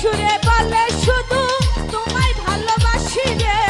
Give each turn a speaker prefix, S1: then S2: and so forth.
S1: সুরে বলে শুধু তোমায় ভালোবাসি রে।